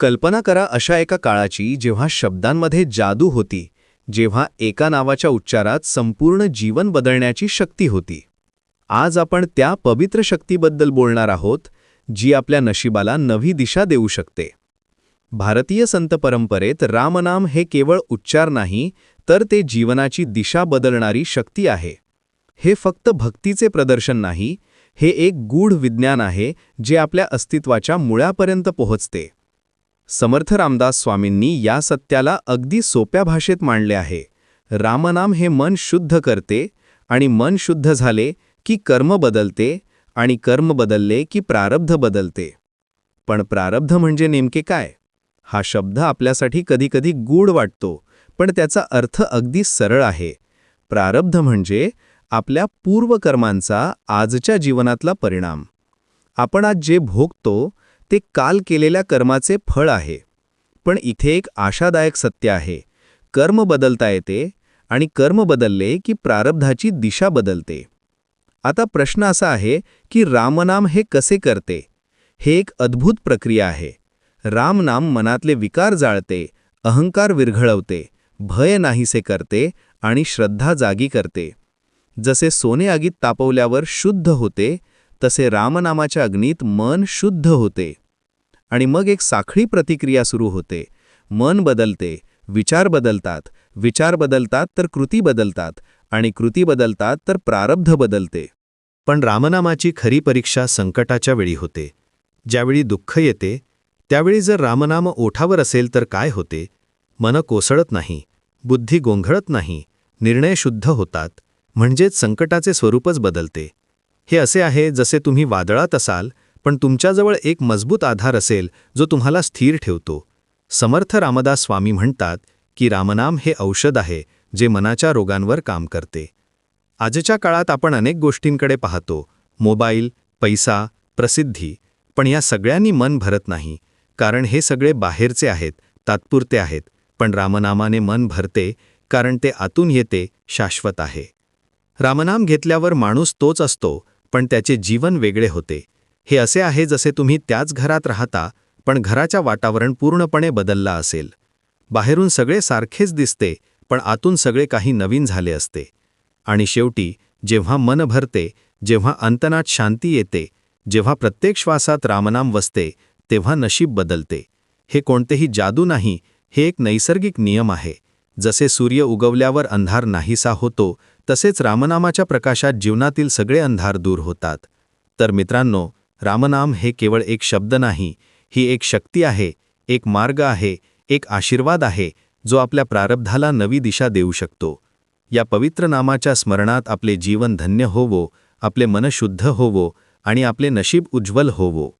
कल्पना करा अशा एका काळाची जेव्हा शब्दांमध्ये जादू होती जेव्हा एका नावाच्या उच्चारात संपूर्ण जीवन बदलण्याची शक्ती होती. आज आपण त्या पवित्र शक्तीबद्दल बोलणार आहोत जी आपल्या नशिबाला नवी दिशा देऊ शकते. भारतीय संत परंपरेत रामनाम हे केवळ उच्चार नाही तर ते जीवनाची दिशा बदलणारी शक्ती आहे. हे फक्त भक्तीचे प्रदर्शन नाही हे एक गूढ विज्ञान आहे जे आपल्या अस्तित्वाच्या मुळापर्यंत पोहोचते. समर्थ रामदास स्वामींनी या सत्याला अगदी सोप्या भाषेत मांडले आहे. रामनाम हे मन शुद्ध करते आणि मन शुद्ध झाले की कर्म बदलते आणि कर्म बदलले की प्रारब्ध बदलते. पण प्रारब्ध म्हणजे नेमके काय? हा शब्द आपल्यासाठी कधीकधी गूढ वाटतो पण त्याचा अर्थ अगदी सरळ आहे. प्रारब्ध म्हणजे आपल्या पूर्वकर्मांचा आजच्या जीवनातला परिणाम. आपण आज जे भोगतो ते काल केलेल्या कर्माचे फळ आहे. पण इथे एक आशादायक सत्य आहे. कर्म बदलता येते आणि कर्म बदलले की प्रारब्धाची दिशा बदलते. आता प्रश्न असा आहे की रामनाम हे कसे करते? हे एक अद्भुत प्रक्रिया आहे. रामनाम मनातले विकार जाळते अहंकार विरघळवते भय नाहीसे करते आणि श्रद्धा जागी करते. जसे सोने आगीत तापवल्यावर शुद्ध होते तसे रामनामाच्या अग्नीत मन शुद्ध होते. आणि मग एक साखळी प्रतिक्रिया सुरू होते. मन बदलते विचार बदलतात विचार बदलतात तर कृती बदलतात आणि कृती बदलतात तर प्रारब्ध बदलते. पण रामनामाची खरी परीक्षा संकटाच्या वेळी होते. ज्यावेळी दुःख येते त्यावेळी जर रामनाम ओठावर असेल तर काय होते? मन कोसळत नाही बुद्धी गोंधळत नाही निर्णय शुद्ध होतात म्हणजेच संकटाचे स्वरूपच बदलते. हे असे आहे जसे तुम्ही वादळात असाल पण तुमच्याजवळ एक मजबूत आधार असेल जो तुम्हाला स्थिर ठेवतो. समर्थ रामदास स्वामी म्हणतात की रामनाम हे औषध आहे जे मनाच्या रोगांवर काम करते. आजच्या काळात आपण अनेक गोष्टींकडे पाहतो मोबाईल पैसा प्रसिद्धी पण या सगळ्यांनी मन भरत नाही कारण हे सगळे बाहेरचे आहेत तात्पुरते आहेत पण रामनामाने मन भरते कारण ते आतून येते शाश्वत आहे. रामनाम घेतल्यावर माणूस तोच असतो पण त्याचे जीवन वेगळे होते. हे असे आहे जसे तुम्ही त्याच घरात राहता पण घराच्या वातावरण पूर्णपणे बदलला असेल. बाहेरून सगळे सारखेच दिसते पण आतून सगळे काही नवीन झाले असते. आणि शेवटी जेव्हा मन भरते जेव्हा अंतनात शांती येते जेव्हा प्रत्येक श्वासात रामनाम वसते तेव्हा नशीब बदलते. हे कोणतेही जादू नाही हे एक नैसर्गिक नियम आहे. जसे सूर्य उगवल्यावर अंधार नाहीसा होतो तसेच रामनामाच्या प्रकाशात जीवनातील सगळे अंधार दूर होतात. तर मित्रांनो रामनाम हे केवळ एक शब्द नाही ही एक शक्ती आहे एक मार्ग आहे एक आशीर्वाद आहे जो आपल्या प्रारब्धाला नवी दिशा देऊ शकतो. या पवित्र नामाच्या स्मरणात आपले जीवन धन्य होवो आपले मन शुद्ध होवो आणि आपले नशीब उज्ज्वल होवो.